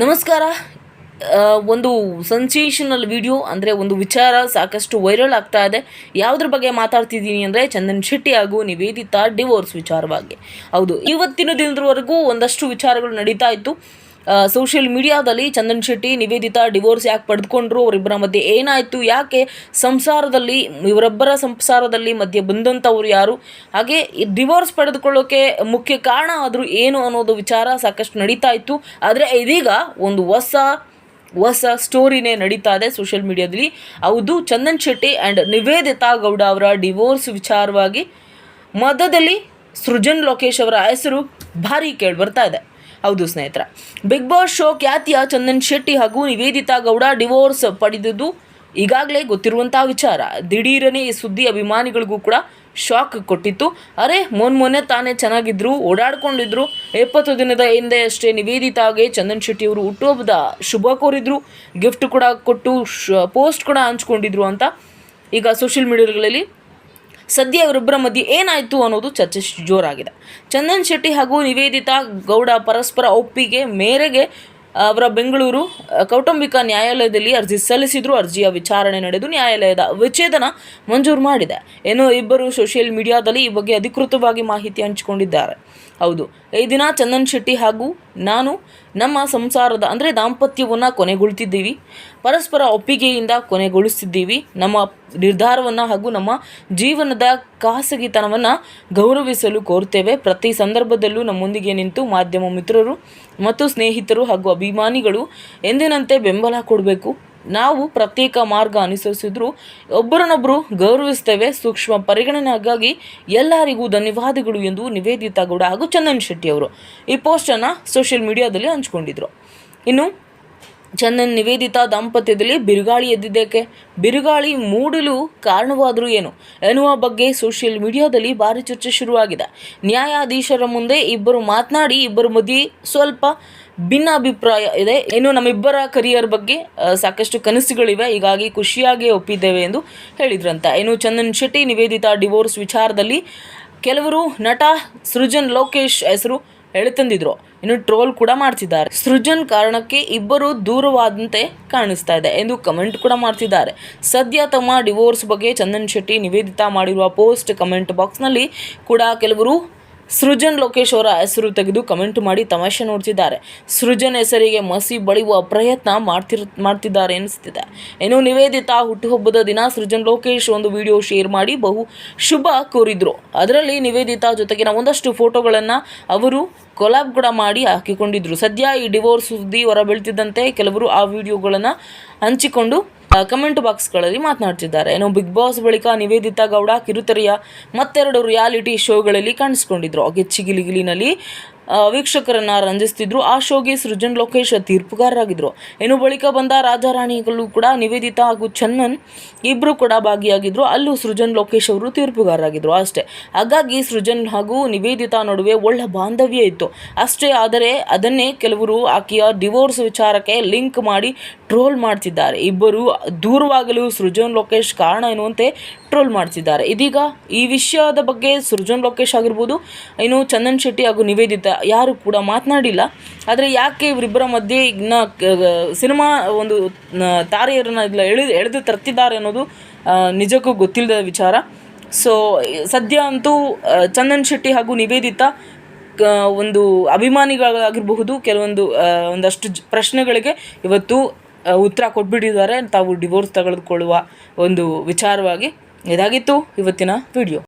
ನಮಸ್ಕಾರ. ಒಂದು sensational video ಅಂದರೆ ಒಂದು ವಿಚಾರ ಸಾಕಷ್ಟು ವೈರಲ್ ಆಗ್ತಾ ಇದೆ. ಯಾವುದ್ರ ಬಗ್ಗೆ ಮಾತಾಡ್ತಿದ್ದೀನಿ ಅಂದರೆ ಚಂದನ್ ಶೆಟ್ಟಿ ಹಾಗೂ ನಿವೇದಿತಾ ಡಿವೋರ್ಸ್ ವಿಚಾರವಾಗಿ. ಹೌದು, ಇವತ್ತಿನ ದಿನದವರೆಗೂ ಒಂದಷ್ಟು ವಿಚಾರಗಳು ನಡೀತಾ ಇತ್ತು. ಸೋಷಿಯಲ್ ಮೀಡಿಯಾದಲ್ಲಿ ಚಂದನ್ ಶೆಟ್ಟಿ, ನಿವೇದಿತಾ ಡಿವೋರ್ಸ್ ಯಾಕೆ ಪಡೆದುಕೊಂಡ್ರು ಅವರಿಬ್ಬರ ಮಧ್ಯೆ ಏನಾಯಿತು? ಯಾಕೆ ಸಂಸಾರದಲ್ಲಿ, ಇವರೊಬ್ಬರ ಸಂಸಾರದಲ್ಲಿ ಮಧ್ಯೆ ಬಂದಂಥವ್ರು ಯಾರು? ಹಾಗೆ ಡಿವೋರ್ಸ್ ಪಡೆದುಕೊಳ್ಳೋಕೆ ಮುಖ್ಯ ಕಾರಣ ಆದರೂ ಏನು ಅನ್ನೋದು ವಿಚಾರ ಸಾಕಷ್ಟು ನಡೀತಾ ಇತ್ತು. ಆದರೆ ಇದೀಗ ಒಂದು ಹೊಸ ಹೊಸ ಸ್ಟೋರಿನೇ ನಡೀತಾ ಇದೆ ಸೋಷಿಯಲ್ ಮೀಡಿಯಾದಲ್ಲಿ ಹೌದು, ಚಂದನ್ ಶೆಟ್ಟಿ ಆ್ಯಂಡ್ ನಿವೇದಿತಾ ಗೌಡ ಅವರ ಡಿವೋರ್ಸ್ ವಿಚಾರವಾಗಿ ಮಧ್ಯದಲ್ಲಿ ಸೃಜನ್ ಲೋಕೇಶ್ ಅವರ ಹೆಸರು ಭಾರಿ ಕೇಳಿ ಬರ್ತಾ ಇದೆ. ಹೌದು ಸ್ನೇಹಿತರ. ಬಿಗ್ ಬಾಸ್ ಶೋ ಖ್ಯಾತಿಯ ಚಂದನ್ ಶೆಟ್ಟಿ ಹಾಗೂ ನಿವೇದಿತಾ ಗೌಡ ಡಿವೋರ್ಸ್ ಪಡೆದಿದ್ದು ಈಗಾಗಲೇ ಗೊತ್ತಿರುವಂತಹ ವಿಚಾರ. ದಿಢೀರನೇ ಈ ಸುದ್ದಿ ಅಭಿಮಾನಿಗಳಿಗೂ ಕೂಡ ಶಾಕ್ ಕೊಟ್ಟಿತ್ತು. ಅರೆ ಮೊನ್ ಮೊನ್ನೆ ತಾನೇ ಚೆನ್ನಾಗಿದ್ರು, ಓಡಾಡ್ಕೊಂಡಿದ್ರು. ಎಪ್ಪತ್ತು ದಿನದ ಹಿಂದೆ ಅಷ್ಟೇ ನಿವೇದಿತಾಗೆ ಚಂದನ್ ಶೆಟ್ಟಿ ಅವರು ಹುಟ್ಟುಹಬ್ಬದ ಶುಭ ಕೋರಿದ್ರು. ಗಿಫ್ಟ್ ಕೂಡ ಕೊಟ್ಟು ಪೋಸ್ಟ್ ಕೂಡ ಹಂಚ್ಕೊಂಡಿದ್ರು ಅಂತ ಈಗ ಸೋಷಿಯಲ್ ಮೀಡಿಯಾಗಳಲ್ಲಿ ಸದ್ಯ ಇವರಿಬ್ಬರ ಮಧ್ಯೆ ಏನಾಯಿತು ಅನ್ನೋದು ಚರ್ಚೆ ಜೋರಾಗಿದೆ. ಚಂದನ್ ಶೆಟ್ಟಿ ಹಾಗೂ ನಿವೇದಿತಾ ಗೌಡ ಪರಸ್ಪರ ಒಪ್ಪಿಗೆ ಮೇರೆಗೆ ಅವರ ಬೆಂಗಳೂರು ಕೌಟುಂಬಿಕ ನ್ಯಾಯಾಲಯದಲ್ಲಿ ಅರ್ಜಿ ಸಲ್ಲಿಸಿದ್ರು. ಅರ್ಜಿಯ ವಿಚಾರಣೆ ನಡೆದು ನ್ಯಾಯಾಲಯದ ವಿಚ್ಛೇದನ ಮಂಜೂರು ಮಾಡಿದೆ. ಏನು ಇಬ್ಬರು ಸೋಷಿಯಲ್ ಮೀಡಿಯಾದಲ್ಲಿ ಈ ಬಗ್ಗೆ ಅಧಿಕೃತವಾಗಿ ಮಾಹಿತಿ ಹಂಚಿಕೊಂಡಿದ್ದಾರೆ. ಹೌದು, ಈ ದಿನ ಚಂದನ್ ಶೆಟ್ಟಿ ಹಾಗೂ ನಾನು ನಮ್ಮ ಸಂಸಾರದ, ಅಂದರೆ ದಾಂಪತ್ಯವನ್ನು ಕೊನೆಗೊಳ್ತಿದ್ದೀವಿ. ಪರಸ್ಪರ ಒಪ್ಪಿಗೆಯಿಂದ ಕೊನೆಗೊಳಿಸ್ತಿದ್ದೀವಿ. ನಮ್ಮ ನಿರ್ಧಾರವನ್ನು ಹಾಗೂ ನಮ್ಮ ಜೀವನದ ಖಾಸಗಿತನವನ್ನು ಗೌರವಿಸಲು ಕೋರ್ತೇವೆ. ಪ್ರತಿ ಸಂದರ್ಭದಲ್ಲೂ ನಮ್ಮೊಂದಿಗೆ ನಿಂತು ಮಾಧ್ಯಮ ಮಿತ್ರರು ಮತ್ತು ಸ್ನೇಹಿತರು ಹಾಗೂ ಅಭಿಮಾನಿಗಳು ಎಂದಿನಂತೆ ಬೆಂಬಲ ಕೊಡಬೇಕು. ನಾವು ಪ್ರತ್ಯೇಕ ಮಾರ್ಗ ಅನುಸರಿಸಿದ್ರು ಒಬ್ಬರನ್ನೊಬ್ಬರು ಗೌರವಿಸ್ತೇವೆ. ಸೂಕ್ಷ್ಮ ಪರಿಗಣನೆಗಾಗಿ ಎಲ್ಲರಿಗೂ ಧನ್ಯವಾದಗಳು ಎಂದು ನಿವೇದಿತಾ ಗೌಡ ಹಾಗೂ ಚಂದನ್ ಶೆಟ್ಟಿ ಅವರು ಈ ಪೋಸ್ಟನ್ನು ಸೋಷಿಯಲ್ ಮೀಡಿಯಾದಲ್ಲಿ ಹಂಚ್ಕೊಂಡಿದ್ರು. ಇನ್ನು ಚಂದನ್ ನಿವೇದಿತಾ ದಾಂಪತ್ಯದಲ್ಲಿ ಬಿರುಗಾಳಿ ಎದ್ದಿದ್ದಕ್ಕೆ ಬಿರುಗಾಳಿ ಮೂಡಲು ಕಾರಣವಾದರೂ ಏನು? ಎನ್ನುವ ಬಗ್ಗೆ ಸೋಷಿಯಲ್ ಮೀಡಿಯಾದಲ್ಲಿ ಭಾರಿ ಚರ್ಚೆ ಶುರುವಾಗಿದೆ. ನ್ಯಾಯಾಧೀಶರ ಮುಂದೆ ಇಬ್ಬರು ಮಾತನಾಡಿ, ಇಬ್ಬರ ಮಧ್ಯೆ ಸ್ವಲ್ಪ ಭಿನ್ನಾಭಿಪ್ರಾಯ ಇದೆ. ಇನ್ನು ನಮ್ಮಿಬ್ಬರ ಕರಿಯರ್ ಬಗ್ಗೆ ಸಾಕಷ್ಟು ಕನಸುಗಳಿವೆ. ಹೀಗಾಗಿ ಖುಷಿಯಾಗಿ ಒಪ್ಪಿದ್ದೇವೆ ಎಂದು ಹೇಳಿದ್ರಂತೆ. ಇನ್ನು ಚಂದನ್ ಶೆಟ್ಟಿ ನಿವೇದಿತಾ ಡಿವೋರ್ಸ್ ವಿಚಾರದಲ್ಲಿ ಕೆಲವರು ನಟ ಸೃಜನ್ ಲೋಕೇಶ್ ಹೆಸರು ಎಳೆತಂದಿದ್ರು. ಇನ್ನು ಟ್ರೋಲ್ ಕೂಡ ಮಾಡ್ತಿದ್ದಾರೆ. ಸೃಜನ್ ಕಾರಣಕ್ಕೆ ಇಬ್ಬರು ದೂರವಾದಂತೆ ಕಾಣಿಸ್ತಾ ಇದೆ ಎಂದು ಕಮೆಂಟ್ ಕೂಡ ಮಾಡ್ತಿದ್ದಾರೆ. ಸದ್ಯ ತಮ್ಮ ಡಿವೋರ್ಸ್ ಬಗ್ಗೆ ಚಂದನ್ ಶೆಟ್ಟಿ ನಿವೇದಿತಾ ಮಾಡಿರುವ ಪೋಸ್ಟ್ ಕಮೆಂಟ್ ಬಾಕ್ಸ್ನಲ್ಲಿ ಕೂಡ ಕೆಲವರು ಸೃಜನ್ ಲೋಕೇಶ್ ಅವರ ಹೆಸರು ತೆಗೆದು ಕಮೆಂಟ್ ಮಾಡಿ ತಮಾಷೆ ನೋಡ್ತಿದ್ದಾರೆ. ಸೃಜನ್ ಹೆಸರಿಗೆ ಮಸಿ ಬಳಿಯುವ ಪ್ರಯತ್ನ ಮಾಡ್ತಿರ್, ಮಾಡ್ತಿದ್ದಾರೆ ಅನಿಸ್ತಿದೆ ಇನ್ನು ನಿವೇದಿತಾ ಹುಟ್ಟುಹಬ್ಬದ ದಿನ ಸೃಜನ್ ಲೋಕೇಶ್ ಒಂದು ವಿಡಿಯೋ ಶೇರ್ ಮಾಡಿ ಬಹು ಶುಭ ಕೋರಿದ್ರು. ಅದರಲ್ಲಿ ನಿವೇದಿತಾ ಜೊತೆಗಿನ ಒಂದಷ್ಟು ಫೋಟೋಗಳನ್ನು ಅವರು ಕೊಲಾಬ್ ಕೂಡ ಮಾಡಿ ಹಾಕಿಕೊಂಡಿದ್ರು. ಸದ್ಯ ಈ ಡಿವೋರ್ಸ್ ಸುದ್ದಿ ಹೊರಬೀಳ್ತಿದ್ದಂತೆ ಕೆಲವರು ಆ ವಿಡಿಯೋಗಳನ್ನು ಹಂಚಿಕೊಂಡು ಕಮೆಂಟ್ ಬಾಕ್ಸ್ಗಳಲ್ಲಿ ಮಾತನಾಡ್ತಿದ್ದಾರೆ. ಏನು ಬಿಗ್ ಬಾಸ್ ಬಳಿಕ ನಿವೇದಿತಾ ಗೌಡ, ಕಿರುತೆರೆಯ ಮತ್ತೆರಡು ರಿಯಾಲಿಟಿ ಶೋಗಳಲ್ಲಿ ಕಾಣಿಸ್ಕೊಂಡಿದ್ರು. ಗೆಚ್ಚಿಗಿಲಿಗಿಲಿನಲ್ಲಿ ವೀಕ್ಷಕರನ್ನ ರಂಜಿಸ್ತಿದ್ರು. ಆ ಶೋಗೆ ಸೃಜನ್, ಲೋಕೇಶ್ ತೀರ್ಪುಗಾರರಾಗಿದ್ರು. ಇನ್ನು ಬಳಿಕ ಬಂದ ರಾಜಾರಾಣಿಗಳು ಕೂಡ ನಿವೇದಿತಾ ಹಾಗೂ ಚಂದನ್ ಇಬ್ಬರು ಕೂಡ ಭಾಗಿಯಾಗಿದ್ರು. ಅಲ್ಲೂ ಸೃಜನ್, ಲೋಕೇಶ್ ಅವರು ತೀರ್ಪುಗಾರರಾಗಿದ್ರು ಅಷ್ಟೇ. ಹಾಗಾಗಿ ಸೃಜನ್ ಹಾಗೂ ನಿವೇದಿತಾ ನಡುವೆ ಒಳ್ಳೆ ಬಾಂಧವ್ಯ ಇತ್ತು. ಅಷ್ಟೇ ಆದರೆ ಅದನ್ನೇ ಕೆಲವರು ಆಕೆಯ ಡಿವೋರ್ಸ್ ವಿಚಾರಕ್ಕೆ ಲಿಂಕ್ ಮಾಡಿ ಟ್ರೋಲ್ ಮಾಡ್ತಿದ್ದಾರೆ. ಇಬ್ಬರು ದೂರವಾಗಲು ಸೃಜನ್, ಲೋಕೇಶ್ ಕಾರಣ ಎನ್ನುವಂತೆ ಟ್ರೋಲ್ ಮಾಡ್ತಿದ್ದಾರೆ. ಇದೀಗ ಈ ವಿಷಯದ ಬಗ್ಗೆ ಸೃಜನ್, ಲೋಕೇಶ್ ಆಗಿರ್ಬೋದು, ಇನ್ನು ಚಂದನ್ ಶೆಟ್ಟಿ ಹಾಗೂ ನಿವೇದಿತಾ ಯಾರು ಕೂಡ ಮಾತನಾಡಿಲ್ಲ. ಆದರೆ ಯಾಕೆ ಇವರಿಬ್ಬರ ಮಧ್ಯೆ ಸಿನಿಮಾ ಒಂದು ತಾರೆಯರನ್ನ ಇಲ್ಲ ಎಳೆದು ಎಳೆದು ತರ್ತಿದ್ದಾರೆ ಅನ್ನೋದು ನಿಜಕ್ಕೂ ಗೊತ್ತಿಲ್ಲದ ವಿಚಾರ. ಸೊ ಸದ್ಯ ಅಂತೂ ಚಂದನ್ ಶೆಟ್ಟಿ ಹಾಗೂ ನಿವೇದಿತ ಒಂದು ಅಭಿಮಾನಿಗಳಾಗಿರಬಹುದು. ಕೆಲವೊಂದು ಒಂದಷ್ಟು ಪ್ರಶ್ನೆಗಳಿಗೆ ಇವತ್ತು ಉತ್ತರ ಕೊಟ್ಬಿಟ್ಟಿದ್ದಾರೆ. ತಾವು ಡಿವೋರ್ಸ್ ತೆಗೆದುಕೊಳ್ಳುವ ಒಂದು ವಿಚಾರವಾಗಿ ಇದಾಗಿತ್ತು ಇವತ್ತಿನ ವಿಡಿಯೋ